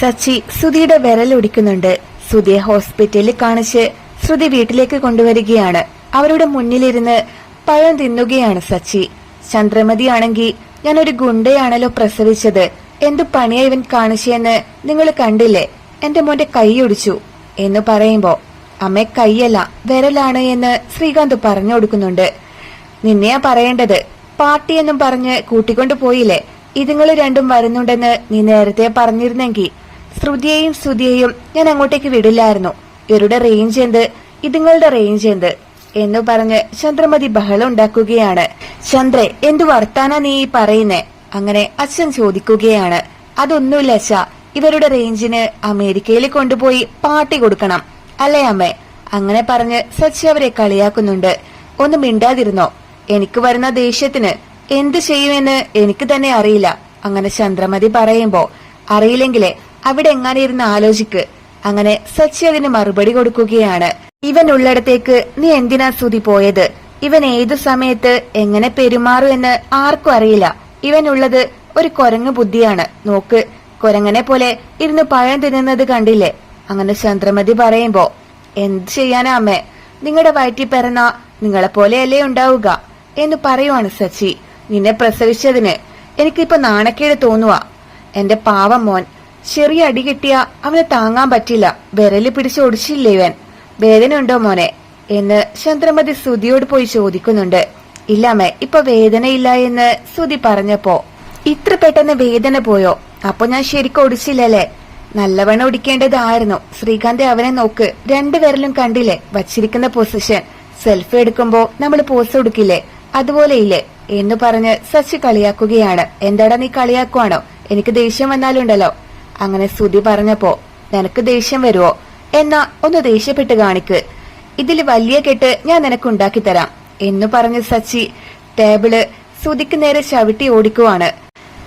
സച്ചി ശ്രുതിയുടെ വിരലൊടിക്കുന്നുണ്ട് ശ്രുതിയെ ഹോസ്പിറ്റലിൽ കാണിച്ച് ശ്രുതി വീട്ടിലേക്ക് കൊണ്ടുവരികയാണ്. അവരുടെ മുന്നിലിരുന്ന് പഴം തിന്നുകയാണ് സച്ചി. ചന്ദ്രമതിയാണെങ്കിൽ ഞാനൊരു ഗുണ്ടയാണല്ലോ പ്രസവിച്ചത്. എന്തു പണിയാ ഇവൻ കാണിച്ചെന്ന് നിങ്ങൾ കണ്ടില്ലേ? എന്റെ മോന്റെ കൈയൊടിച്ചു എന്ന് പറയുമ്പോ അമ്മ കൈയല്ല വിരലാണ് എന്ന് ശ്രീകാന്ത് പറഞ്ഞു കൊടുക്കുന്നുണ്ട്. നിന്നെയാ പറയേണ്ടത്? പാർട്ടി എന്നും പറഞ്ഞ് കൂട്ടിക്കൊണ്ടു പോയില്ലേ ഇതുങ്ങൾ രണ്ടും വരുന്നുണ്ടെന്ന് നീ നേരത്തെ പറഞ്ഞിരുന്നെങ്കിൽ ശ്രുതിയെയും ശ്രുതിയെയും ഞാൻ അങ്ങോട്ടേക്ക് വിടില്ലായിരുന്നു. ഇവരുടെ റേഞ്ച് എന്ത്? ഇതുങ്ങളുടെ റേഞ്ച് എന്ത്? എന്ന് പറഞ്ഞ് ചന്ദ്രമതി ബഹളം ഉണ്ടാക്കുകയാണ്. ചന്ദ്രെ എന്തു വർത്താനാ നീ പറയുന്നേ? അങ്ങനെ അച്ഛൻ ചോദിക്കുകയാണ്. അതൊന്നുമില്ല അച്ഛ. ഇവരുടെ റേഞ്ചിന് അമേരിക്കയിൽ കൊണ്ടുപോയി പാർട്ടി കൊടുക്കണം. അല്ലേ അമ്മേ? അങ്ങനെ പറഞ്ഞ് സച്ചി അവരെ കളിയാക്കുന്നുണ്ട്. ഒന്ന് മിണ്ടാതിരുന്നോ? എനിക്ക് വരുന്ന ദേഷ്യത്തിന് എന്ത് ചെയ്യുമെന്ന് എനിക്ക് തന്നെ അറിയില്ല. അങ്ങനെ ചന്ദ്രമതി പറയുമ്പോ അറിയില്ലെങ്കിലേ അവിടെ എങ്ങനെ ഇരുന്ന് ആലോചിക്ക്. അങ്ങനെ സച്ചി അതിന് മറുപടി കൊടുക്കുകയാണ്. ഇവൻ ഉള്ളിടത്തേക്ക് നീ എന്തിനാ സുതി പോയത്? ഇവൻ ഏതു സമയത്ത് എങ്ങനെ പെരുമാറും എന്ന് ആർക്കും അറിയില്ല. ഇവനുള്ളത് ഒരു കുരങ്ങ് ബുദ്ധിയാണ്. നോക്ക് കൊരങ്ങനെ പോലെ ഇരുന്ന് പഴം തിന്നുന്നത് കണ്ടില്ലേ? അങ്ങനെ ചന്ദ്രമതി പറയുമ്പോ എന്ത് ചെയ്യാനാ അമ്മേ? നിങ്ങളുടെ വയറ്റിൽ പിറന്ന നിങ്ങളെ പോലെയല്ലേ ഉണ്ടാവുക? എന്ന് പറയുവാണ് സച്ചി. നിന്നെ പ്രസവിച്ചതിന് എനിക്കിപ്പോ നാണക്കേട് തോന്നുവാ. എന്റെ പാവം മോൻ ചെറിയ അടി കിട്ടിയ അവന് താങ്ങാൻ പറ്റില്ല. വിരൽ പിടിച്ച് ഒടിച്ചില്ലേ ഇവൻ? വേദനയുണ്ടോ മോനെ? എന്ന് ചന്ദ്രമതി സുതിയോട് പോയി ചോദിക്കുന്നുണ്ട്. ഇല്ലാമേ ഇപ്പൊ വേദനയില്ല എന്ന് സുതി പറഞ്ഞപ്പോ ഇത്ര പെട്ടെന്ന് വേദന പോയോ? അപ്പൊ ഞാൻ ശരിക്കും ഒടിച്ചില്ലല്ലേ നല്ലവണ്ണം ഒടിക്കേണ്ടതായിരുന്നു ശ്രീകാന്ത് അവനെ നോക്ക് രണ്ടുപേരിലും കണ്ടില്ലേ? വച്ചിരിക്കുന്ന പൊസിഷൻ സെൽഫി എടുക്കുമ്പോ നമ്മൾ പോസ് കൊടുക്കില്ലേ അതുപോലെ ഇല്ലേ എന്ന് പറഞ്ഞ് സച്ചി കളിയാക്കുകയാണ്. എന്താടാ നീ കളിയാക്കുവാണോ? എനിക്ക് ദേഷ്യം വന്നാലുണ്ടല്ലോ. അങ്ങനെ ശ്രുതി പറഞ്ഞപ്പോ നിനക്ക് ദേഷ്യം വരുവോ? എന്നാ ഒന്ന് ദേഷ്യപ്പെട്ട് കാണിക്ക്. ഇതിൽ വലിയ കെട്ട് ഞാൻ നിനക്ക് ഉണ്ടാക്കി തരാം. എന്ന് പറഞ്ഞ് സച്ചി ടേബിൾ ശ്രുതിക്ക് നേരെ ചവിട്ടി ഓടിക്കുവാണ്.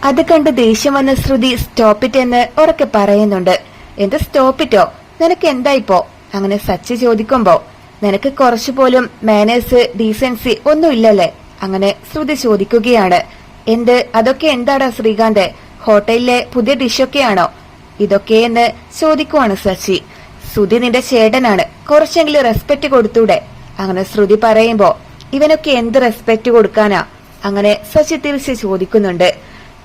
അത് കണ്ട് ദേഷ്യം വന്ന ശ്രുതി സ്റ്റോപ്പിറ്റ് എന്ന് ഉറക്കെ പറയുന്നുണ്ട്. എന്ത് സ്റ്റോപ്പിറ്റോ നിനക്ക് എന്താ ഇപ്പോ? അങ്ങനെ സച്ചി ചോദിക്കുമ്പോ നിനക്ക് കുറച്ചു പോലും മാനേഴ്സ് ഡീസൻസി ഒന്നും ഇല്ലല്ലേ? അങ്ങനെ ശ്രുതി ചോദിക്കുകയാണ്. എന്ത്? അതൊക്കെ എന്താടാ ശ്രീകാന്ത്? ഹോട്ടലിലെ പുതിയ ഡിഷൊക്കെയാണോ? ഇതൊക്കെയെന്ന് ചോദിക്കുവാണ് ശശി. ശ്രുതി നിന്റെ ചേട്ടനാണ്. കുറച്ചെങ്കിലും റെസ്പെക്ട് കൊടുത്തൂടെ? അങ്ങനെ ശ്രുതി പറയുമ്പോ ഇവനൊക്കെ എന്ത് റെസ്പെക്ട് കൊടുക്കാനാ? അങ്ങനെ ശശി തിരിച്ച് ചോദിക്കുന്നുണ്ട്.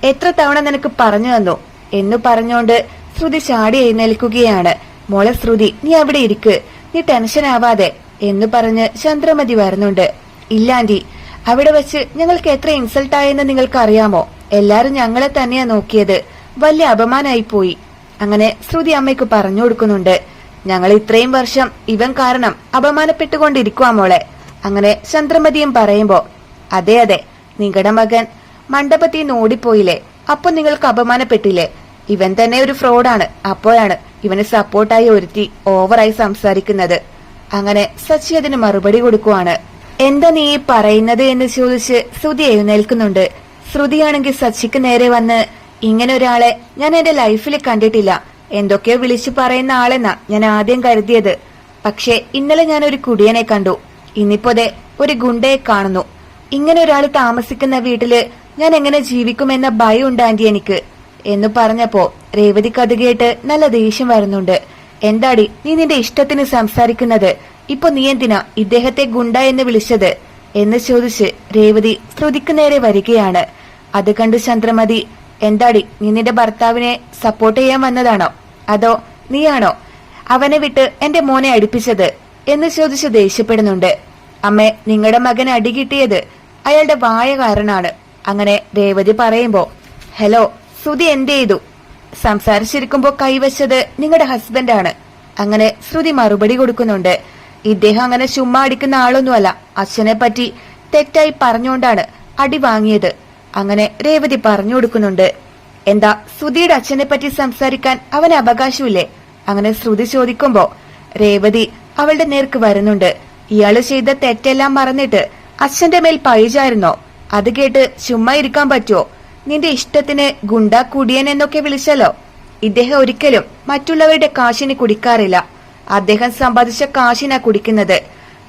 എത്ര തവണ നിനക്ക് പറഞ്ഞു തന്നു? എന്ന് പറഞ്ഞോണ്ട് ശ്രുതി ചാടി എഴുന്നേൽക്കുകയാണ്. മോളെ ശ്രുതി നീ അവിടെ ഇരിക്ക്. നീ ടെൻഷൻ ആവാതെ എന്ന് പറഞ്ഞ് ചന്ദ്രമതി വരുന്നുണ്ട്. ഇല്ലാണ്ടി അവിടെ വെച്ച് ഞങ്ങൾക്ക് എത്ര ഇൻസൾട്ടായെന്ന് നിങ്ങൾക്ക് അറിയാമോ എല്ലാരും ഞങ്ങളെ തന്നെയാ നോക്കിയത്. വലിയ അപമാനായി പോയി. അങ്ങനെ ശ്രുതി അമ്മയ്ക്ക് പറഞ്ഞു കൊടുക്കുന്നുണ്ട്. ഞങ്ങൾ ഇത്രയും വർഷം ഇവൻ കാരണം അപമാനപ്പെട്ടുകൊണ്ടിരിക്കുവാ മോളെ. അങ്ങനെ ചന്ദ്രമതിയും പറയുമ്പോ അതെ അതെ നിങ്ങളുടെ മകൻ മണ്ഡപത്തിൽ നിന്ന് ഓടിപ്പോയില്ലേ? അപ്പൊ നിങ്ങൾക്ക് അപമാനപ്പെട്ടില്ലേ? ഇവൻ തന്നെ ഒരു ഫ്രോഡാണ്. അപ്പോഴാണ് ഇവന് സപ്പോർട്ടായി ഒരുത്തി ഓവറായി സംസാരിക്കുന്നത്. അങ്ങനെ സച്ചി അതിന് മറുപടി കൊടുക്കുവാണ്. എന്താ നീ പറയുന്നത്? എന്ന് ചോദിച്ച് ശ്രുതി എഴുന്നേൽക്കുന്നുണ്ട്. ശ്രുതിയാണെങ്കിൽ സച്ചിക്ക് നേരെ വന്ന് ഇങ്ങനെ ഒരാളെ ഞാൻ എന്റെ ലൈഫിൽ കണ്ടിട്ടില്ല. എന്തൊക്കെയോ വിളിച്ചു പറയുന്ന ആളെന്നാ ഞാൻ ആദ്യം കരുതിയത്. പക്ഷേ ഇന്നലെ ഞാൻ ഒരു കുടിയനെ കണ്ടു. ഇന്നിപ്പോതെ ഒരു ഗുണ്ടയെ കാണുന്നു. ഇങ്ങനെ ഒരാൾ താമസിക്കുന്ന വീട്ടിൽ ഞാൻ എങ്ങനെ ജീവിക്കുമെന്ന ഭയം ഉണ്ടാണ്ടി എനിക്ക്. എന്ന് പറഞ്ഞപ്പോ രേവതി അത് കേട്ട് നല്ല ദേഷ്യം വരുന്നുണ്ട്. എന്താടി നീ നിന്റെ ഇഷ്ടത്തിന് സംസാരിക്കുന്നത്? ഇപ്പൊ നീ എന്തിനാ ഇദ്ദേഹത്തെ ഗുണ്ട എന്ന് വിളിച്ചത്? എന്ന് ചോദിച്ച് രേവതി ശ്രുതിക്ക് നേരെ വരികയാണ്. അത് കണ്ട് ചന്ദ്രമതി എന്താടി നീ നിന്റെ ഭർത്താവിനെ സപ്പോർട്ട് ചെയ്യാൻ വന്നതാണോ? അതോ നീയാണോ? അവനെ വിട്ട് എന്റെ മോനെ അടുപ്പിച്ചത്? എന്ന് ചോദിച്ച് ദേഷ്യപ്പെടുന്നുണ്ട്. അമ്മേ നിങ്ങളുടെ മകൻ അടി കിട്ടിയത് അയാളുടെ വായ കാരണാണ്. അങ്ങനെ രേവതി പറയുമ്പോ ഹലോ ശ്രുതി എന്ത് ചെയ്തു? സംസാരിച്ചിരിക്കുമ്പോ കൈവച്ചത് നിങ്ങളുടെ ഹസ്ബൻഡാണ് അങ്ങനെ ശ്രുതി മറുപടി കൊടുക്കുന്നുണ്ട്. ഇദ്ദേഹം അങ്ങനെ ചുമ്മാ അടിക്കുന്ന ആളൊന്നുമല്ല. അച്ഛനെ പറ്റി തെറ്റായി പറഞ്ഞുകൊണ്ടാണ് അടി വാങ്ങിയത്. അങ്ങനെ രേവതി പറഞ്ഞു കൊടുക്കുന്നുണ്ട്. എന്താ ശ്രുതിയുടെ അച്ഛനെ പറ്റി സംസാരിക്കാൻ അവന് അവകാശമില്ലേ? അങ്ങനെ ശ്രുതി ചോദിക്കുമ്പോ രേവതി അവളുടെ നേർക്ക് വരുന്നുണ്ട്. ഇയാൾ ചെയ്ത തെറ്റെല്ലാം മറന്നിട്ട് അച്ഛന്റെ മേൽ പഴിചായിരുന്നോ? അത് കേട്ട് ചുമ്മാ ഇരിക്കാൻ പറ്റുമോ നിന്റെ ഇഷ്ടത്തിന് ഗുണ്ട കുടിയൻ എന്നൊക്കെ വിളിച്ചല്ലോ? ഇദ്ദേഹം ഒരിക്കലും മറ്റുള്ളവരുടെ കാശിന് കുടിക്കാറില്ല. അദ്ദേഹം സമ്പാദിച്ച കാശിനാ കുടിക്കുന്നത്.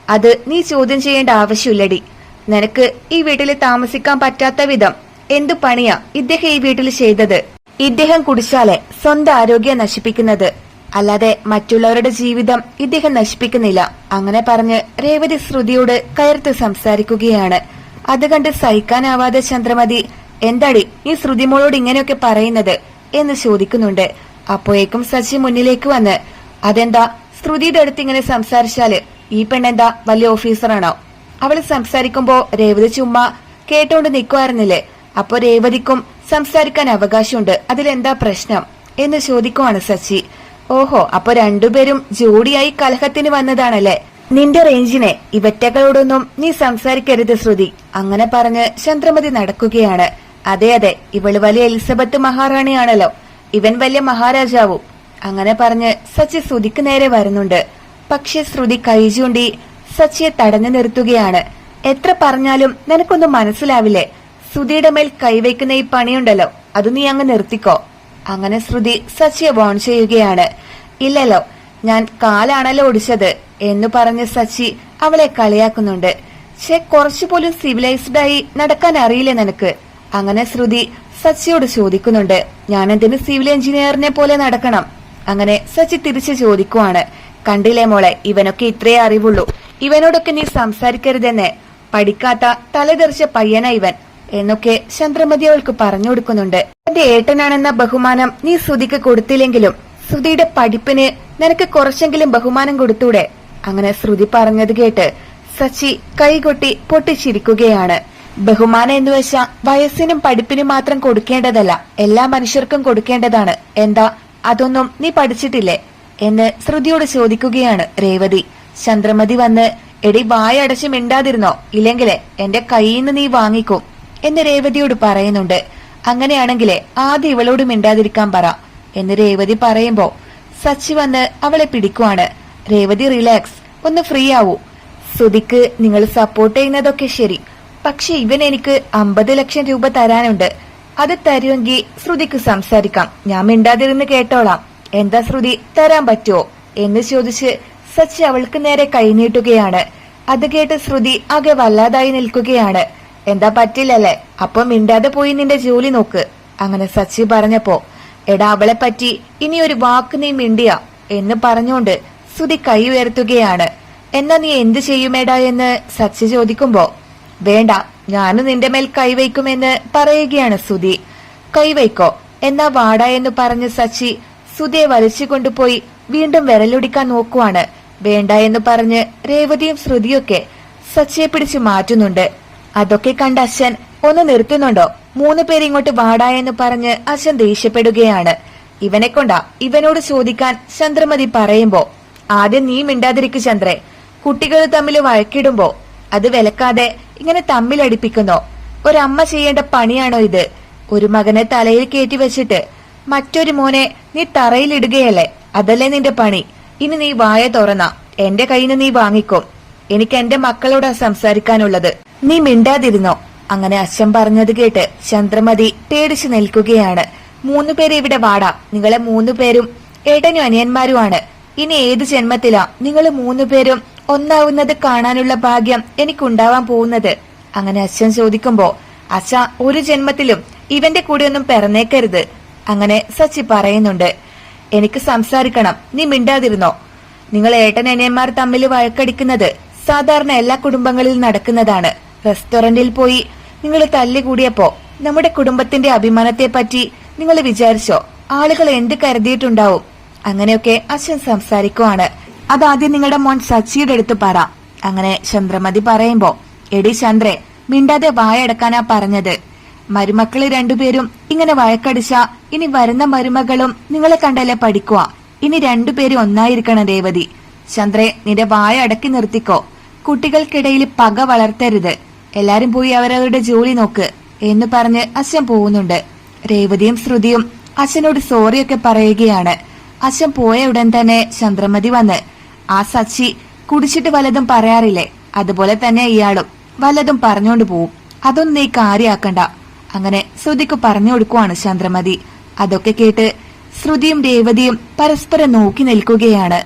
അത് നീ ചോദ്യം ചെയ്യേണ്ട ആവശ്യമില്ലടി. നിനക്ക് ഈ വീട്ടിൽ താമസിക്കാൻ പറ്റാത്ത വിധം എന്തു പണിയാ ഇദ്ദേഹം ഈ വീട്ടിൽ ചെയ്തത്? ഇദ്ദേഹം കുടിച്ചാലേ സ്വന്തം ആരോഗ്യം നശിപ്പിക്കുന്നത്. അല്ലാതെ മറ്റുള്ളവരുടെ ജീവിതം ഇദ്ദേഹം നശിപ്പിക്കുന്നില്ല. അങ്ങനെ പറഞ്ഞ് രേവതി ശ്രുതിയോട് കയർത്ത് സംസാരിക്കുകയാണ്. അത് കണ്ട് സഹിക്കാനാവാതെ ചന്ദ്രമതി എന്താടി ഈ ശ്രുതിമോളോട് ഇങ്ങനെയൊക്കെ പറയുന്നത്? എന്ന് ചോദിക്കുന്നുണ്ട്. അപ്പോഴേക്കും സച്ചി മുന്നിലേക്ക് വന്ന് അതെന്താ? ശ്രുതിയുടെ അടുത്ത് ഇങ്ങനെ സംസാരിച്ചാൽ ഈ പെണ്ണെന്താ? വലിയ ഓഫീസറാണോ? അവൾ സംസാരിക്കുമ്പോ രേവതി ചുമ്മാ കേട്ടോണ്ട് നിൽക്കുമായിരുന്നില്ലേ അപ്പൊ രേവതിക്കും സംസാരിക്കാൻ അവകാശമുണ്ട്. അതിലെന്താ പ്രശ്നം? എന്ന് ചോദിക്കുവാണ് സച്ചി. ഓഹോ അപ്പൊ രണ്ടുപേരും ജോഡിയായി കലഹത്തിന് വന്നതാണല്ലേ? നിന്റെ റേഞ്ചിനെ ഇവറ്റകളോടൊന്നും നീ സംസാരിക്കരുത് ശ്രുതി. അങ്ങനെ പറഞ്ഞ് ചന്ദ്രമതി നടക്കുകയാണ്. അതെ അതെ ഇവൾ വലിയ എലിസബത്ത് മഹാറാണിയാണല്ലോ. ഇവൻ വലിയ മഹാരാജാവും. അങ്ങനെ പറഞ്ഞ് സച്ചി ശ്രുതിക്ക് നേരെ വരുന്നുണ്ട്. പക്ഷെ ശ്രുതി കൈ ചൂണ്ടി സച്ചിയെ തടഞ്ഞു നിർത്തുകയാണ്. എത്ര പറഞ്ഞാലും നിനക്കൊന്നും മനസ്സിലാവില്ലേ? ശ്രുതിയുടെ മേൽ കൈവയ്ക്കുന്ന ഈ പണിയുണ്ടല്ലോ അത് നീ അങ്ങ് നിർത്തിക്കോ. അങ്ങനെ ശ്രുതി സച്ചിയെ വോൺ ചെയ്യുകയാണ്. ഇല്ലല്ലോ ഞാൻ കാലാണല്ലോ ഓടിച്ചത് എന്ന് പറഞ്ഞ് സച്ചി അവളെ കളിയാക്കുന്നുണ്ട്. കുറച്ചു കുറച്ചുപോലും സിവിലൈസ്ഡ് ആയി നടക്കാൻ അറിയില്ല നിനക്ക്? അങ്ങനെ ശ്രുതി സച്ചിയോട് ചോദിക്കുന്നുണ്ട് ഞാൻ എന്തിന് സിവിൽ എഞ്ചിനീയറിനെ പോലെ നടക്കണം? അങ്ങനെ സച്ചി തിരിച്ചു ചോദിക്കുവാണ് കണ്ടില്ലേ മോളെ ഇവനൊക്കെ ഇത്രേ അറിവുള്ളൂ. ഇവനോടൊക്കെ നീ സംസാരിക്കരുതെന്ന് പഠിക്കാത്ത തലതെറിച്ച പയ്യന ഇവൻ എന്നൊക്കെ ചന്ദ്രമതി അവൾക്ക് പറഞ്ഞു കൊടുക്കുന്നുണ്ട്. എന്റെ ഏട്ടനാണെന്ന ബഹുമാനം നീ ശ്രുതിക്ക് കൊടുത്തില്ലെങ്കിലും ശ്രുതിയുടെ പഠിപ്പിന് നിനക്ക് കുറച്ചെങ്കിലും ബഹുമാനം കൊടുത്തൂടെ? അങ്ങനെ ശ്രുതി പറഞ്ഞത് കേട്ട് സച്ചി കൈകൊട്ടി പൊട്ടിച്ചിരിക്കുകയാണ്. ബഹുമാനം എന്ന് വെച്ചാ വയസ്സിനും പഠിപ്പിനും മാത്രം കൊടുക്കേണ്ടതല്ല എല്ലാ മനുഷ്യർക്കും കൊടുക്കേണ്ടതാണ്. എന്താ അതൊന്നും നീ പഠിച്ചിട്ടില്ലേ? എന്ന് ശ്രുതിയോട് ചോദിക്കുകയാണ് രേവതി. ചന്ദ്രമതി വന്ന് എടി വായടച്ച് മിണ്ടാതിരുന്നോ? ഇല്ലെങ്കിൽ എന്റെ കയ്യിന്ന് നീ വാങ്ങിക്കും എന്ന് രേവതിയോട് പറയുന്നുണ്ട്. അങ്ങനെയാണെങ്കിലേ ആദ്യം ഇവളോട് മിണ്ടാതിരിക്കാൻ പറ എന്ന് രേവതി പറയുമ്പോ സച്ചി വന്ന് അവളെ പിടിക്കുവാണ്. രേവതി റിലാക്സ് ഒന്ന് ഫ്രീ ആവൂ. സുതിക്ക് നിങ്ങൾ സപ്പോർട്ട് ചെയ്യുന്നതൊക്കെ ശരി. പക്ഷെ ഇവൻ എനിക്ക് അമ്പത് ലക്ഷം രൂപ തരാനുണ്ട്. അത് തരുമെങ്കിൽ ശ്രുതിക്ക് സംസാരിക്കാം. ഞാൻ മിണ്ടാതിരുന്ന് കേട്ടോളാം. എന്താ ശ്രുതി തരാൻ പറ്റുമോ എന്ന് ചോദിച്ച് സച്ചി അവൾക്ക് നേരെ കൈനീട്ടുകയാണ്. അത് കേട്ട് ശ്രുതി ആകെ വല്ലാതായി നിൽക്കുകയാണ്. എന്താ പറ്റില്ലല്ലേ? അപ്പൊ മിണ്ടാതെ പോയി നിന്റെ ജോലി നോക്ക്. അങ്ങനെ സച്ചി പറഞ്ഞപ്പോ എടാ അവളെ പറ്റി ഇനി ഒരു വാക്ക് നീ മിണ്ടിയ എന്ന് പറഞ്ഞുകൊണ്ട് ശ്രുതി കൈ ഉയർത്തുകയാണ്. എന്നാ നീ എന്ത് ചെയ്യുമേടാ എന്ന് സച്ചി ചോദിക്കുമ്പോ വേണ്ട ഞാനും നിന്റെ മേൽ കൈവയ്ക്കുമെന്ന് പറയുകയാണ് സുധി കൈവയ്ക്കോ എന്നാ വാടാ എന്ന് പറഞ്ഞ് സച്ചി സുധിയെ വലിച്ചു കൊണ്ടുപോയി വീണ്ടും വിരലൊടിക്കാൻ നോക്കുവാണ്. വേണ്ട എന്ന് പറഞ്ഞ് രേവതിയും ശ്രുതിയൊക്കെ സച്ചിയെ പിടിച്ചു മാറ്റുന്നുണ്ട്. അതൊക്കെ കണ്ട അച്ഛൻ ഒന്ന് നിർത്തുന്നുണ്ടോ? മൂന്ന് പേര് ഇങ്ങോട്ട് വാടാ എന്ന് പറഞ്ഞ് അച്ഛൻ ദേഷ്യപ്പെടുകയാണ്. ഇവനെ കൊണ്ടാ ഇവനോട് ചോദിക്കാൻ ചന്ദ്രമതി പറയുമ്പോ ആദ്യം നീ മിണ്ടാതിരിക്കു ചന്ദ്രെ. കുട്ടികൾ തമ്മിൽ വഴക്കിടുമ്പോ അത് വിലക്കാതെ ഇങ്ങനെ തമ്മിലടിപ്പിക്കുന്നോ ഒരമ്മ ചെയ്യേണ്ട പണിയാണോ ഇത്? ഒരു മകനെ തലയിൽ കയറ്റി വെച്ചിട്ട് മറ്റൊരു മോനെ നീ തറയിലിടുകയല്ലേ അതല്ലേ നിന്റെ പണി. ഇനി നീ വായ തുറന്ന. എന്റെ കയ്യിൽ നിന്ന് നീ വാങ്ങിക്കോ. എനിക്ക് എന്റെ മക്കളോട് സംസാരിക്കാനുള്ളത്. നീ മിണ്ടാതിരുന്നോ? അങ്ങനെ അച്ഛൻ പറഞ്ഞത് കേട്ട് ചന്ദ്രമതി പേടിച്ചു നിൽക്കുകയാണ്. മൂന്നുപേര് ഇവിടെ വാടാ. നിങ്ങളെ മൂന്നുപേരും ഏട്ടനും അനിയന്മാരുമാണ്. ഇനി ഏത് ജന്മത്തിലാ നിങ്ങൾ മൂന്നുപേരും ഒന്നാവുന്നത് കാണാനുള്ള ഭാഗ്യം എനിക്കുണ്ടാവാൻ പോകുന്നത്? അങ്ങനെ അച്ഛൻ ചോദിക്കുമ്പോ അച്ഛ ഒരു ജന്മത്തിലും ഇവന്റെ കൂടെയൊന്നും പിറന്നേക്കരുത്. അങ്ങനെ സച്ചി പറയുന്നുണ്ട്. എനിക്ക് സംസാരിക്കണം. നീ മിണ്ടാതിരുന്നോ? നിങ്ങൾ ഏട്ടൻ അനിയന്മാർ തമ്മിൽ വഴക്കടിക്കുന്നത് സാധാരണ എല്ലാ കുടുംബങ്ങളിലും നടക്കുന്നതാണ്. റെസ്റ്റോറന്റിൽ പോയി നിങ്ങൾ തല്ലുകൂടിയപ്പോ നമ്മുടെ കുടുംബത്തിന്റെ അഭിമാനത്തെ പറ്റി നിങ്ങൾ വിചാരിച്ചോ ആളുകൾ എന്ത് കരുതിയിട്ടുണ്ടാവും? അങ്ങനെയൊക്കെ അശ്വൻ സംസാരിക്കുവാണ്. അതാദ്യം നിങ്ങളുടെ മോൻ സച്ചിയുടെ അടുത്ത് പറ. അങ്ങനെ ചന്ദ്രമതി പറയുമ്പോ എടി ചന്ദ്രേ മിണ്ടാതെ വായടക്കാനാ പറഞ്ഞത്. മരുമക്കൾ രണ്ടുപേരും ഇങ്ങനെ വഴക്കടിച്ച ഇനി വരുന്ന മരുമകളും നിങ്ങളെ കണ്ടല്ലേ പഠിക്കുക. ഇനി രണ്ടുപേരും ഒന്നായിരിക്കണം രേവതി. ചന്ദ്രേ നിന്റെ വായ അടക്കി നിർത്തിക്കോ. കുട്ടികൾക്കിടയിൽ പക വളർത്തരുത്. എല്ലാരും പോയി അവരവരുടെ ജോലി നോക്ക് എന്ന് പറഞ്ഞ് അച്ഛൻ പോകുന്നുണ്ട്. രേവതിയും ശ്രുതിയും അച്ഛനോട് സോറിയൊക്കെ പറയുകയാണ്. അച്ഛൻ പോയ ഉടൻ തന്നെ ചന്ദ്രമതി വന്ന്. ആ സച്ചി കുടിച്ചിട്ട് വല്ലതും പറയാറില്ലേ? അതുപോലെ തന്നെ ഇയാളും വല്ലതും പറഞ്ഞോണ്ട് പോവും. അതൊന്നും നീ കാര്യാക്കണ്ട. അങ്ങനെ ശ്രുതിക്ക് പറഞ്ഞു കൊടുക്കുവാണ് ചന്ദ്രമതി. അതൊക്കെ കേട്ട് ശ്രുതിയും രേവതിയും പരസ്പരം നോക്കി നിൽക്കുകയാണ്.